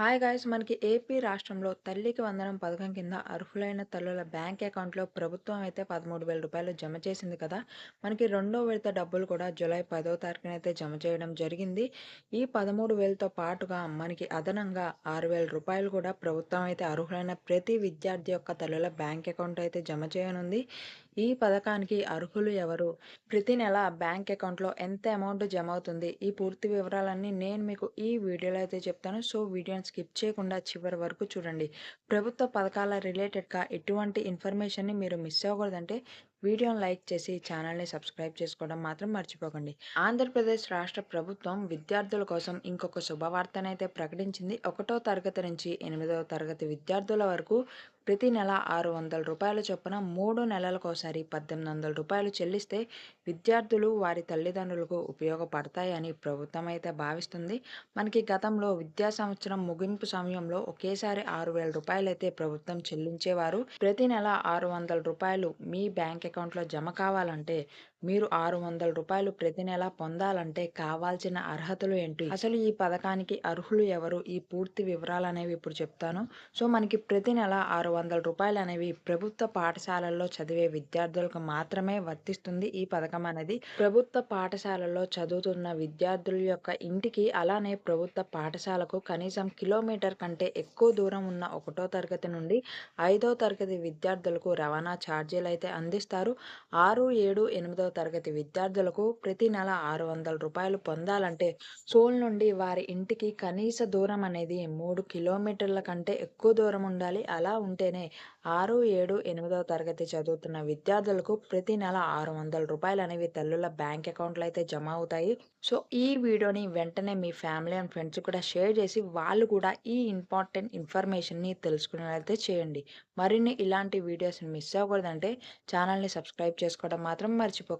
Hi guys మనకి AP రాష్ట్రంలో తల్లికి వందనం పథకం కింద అర్హులైన తల్లుల బ్యాంక్ అకౌంట్లో ప్రభుత్వం అయితే పదమూడు వేల రూపాయలు జమ చేసింది కదా. మనకి రెండో విడత డబ్బులు కూడా జూలై పదో తారీఖున అయితే జమ చేయడం జరిగింది. ఈ పదమూడు వేలతో పాటుగా మనకి అదనంగా ఆరు వేల రూపాయలు కూడా ప్రభుత్వం అయితే అర్హులైన ప్రతి విద్యార్థి యొక్క తల్లుల బ్యాంక్ అకౌంట్ అయితే జమ చేయనుంది. ఈ పథకానికి అర్హులు ఎవరు? ప్రతి నెల బ్యాంక్ అకౌంట్లో ఎంత అమౌంట్ జమ అవుతుంది ఈ పూర్తి వివరాలన్నీ నేను మీకు ఈ వీడియోలో అయితే చెప్తాను. సో వీడియోని స్కిప్ చేయకుండా చివరి వరకు చూడండి. ప్రభుత్వ పథకాల రిలేటెడ్గా ఎటువంటి ఇన్ఫర్మేషన్ని మీరు మిస్ అవ్వకూడదంటే వీడియోను లైక్ చేసి ఛానల్ని సబ్స్క్రైబ్ చేసుకోవడం మాత్రం మర్చిపోకండి. ఆంధ్రప్రదేశ్ రాష్ట్ర ప్రభుత్వం విద్యార్థుల కోసం ఇంకొక శుభవార్తనైతే ప్రకటించింది. ఒకటో తరగతి నుంచి ఎనిమిదవ తరగతి విద్యార్థుల వరకు ప్రతి నెల ఆరు వందల రూపాయల చొప్పున మూడు నెలలకోసారి పద్దెనిమిది వందల రూపాయలు చెల్లిస్తే విద్యార్థులు వారి తల్లిదండ్రులకు ఉపయోగపడతాయని ప్రభుత్వం అయితే భావిస్తుంది. మనకి గతంలో విద్యా సంవత్సరం ముగింపు సమయంలో ఒకేసారి ఆరు వేల రూపాయలు అయితే ప్రభుత్వం చెల్లించేవారు. ప్రతి నెల ఆరు వందల రూపాయలు మీ బ్యాంక్ అకౌంట్లో జమ కావాలంటే మీరు ఆరు వందల రూపాయలు ప్రతి నెల పొందాలంటే కావాల్సిన అర్హతలు ఏంటి? అసలు ఈ పథకానికి అర్హులు ఎవరు? ఈ పూర్తి వివరాలు అనేవి ఇప్పుడు చెప్తాను. సో మనకి ప్రతి నెల ఆరు వందల రూపాయలు అనేవి ప్రభుత్వ పాఠశాలల్లో చదివే విద్యార్థులకు మాత్రమే వర్తిస్తుంది ఈ పథకం అనేది. ప్రభుత్వ పాఠశాలల్లో చదువుతున్న విద్యార్థుల యొక్క ఇంటికి అలానే ప్రభుత్వ పాఠశాలకు కనీసం కిలోమీటర్ కంటే ఎక్కువ దూరం ఉన్న ఒకటో తరగతి నుండి ఐదో తరగతి విద్యార్థులకు రవాణా ఛార్జీలు అయితే అందిస్తారు. ఆరు ఏడు ఎనిమిదో తరగతి విద్యార్థులకు ప్రతి నెల ఆరు వందల రూపాయలు పొందాలంటే సోల్ నుండి వారి ఇంటికి కనీస దూరం అనేది మూడు కిలోమీటర్ల కంటే ఎక్కువ దూరం ఉండాలి. అలా ఉంటేనే ఆరు ఏడు ఎనిమిదవ తరగతి చదువుతున్న విద్యార్థులకు ప్రతి నెల ఆరు వందల రూపాయలు అనేవి తల్లుల బ్యాంక్ అకౌంట్లో అయితే జమ అవుతాయి. సో ఈ వీడియోని వెంటనే మీ ఫ్యామిలీ అండ్ ఫ్రెండ్స్ కూడా షేర్ చేసి వాళ్ళు కూడా ఈ ఇంపార్టెంట్ ఇన్ఫర్మేషన్ని తెలుసుకునేలా చేయండి. మరిన్ని ఇలాంటి వీడియోస్ని మిస్ అవ్వకూడదంటే ఛానల్ని సబ్స్క్రైబ్ చేసుకోవడం మాత్రం మర్చిపోకండి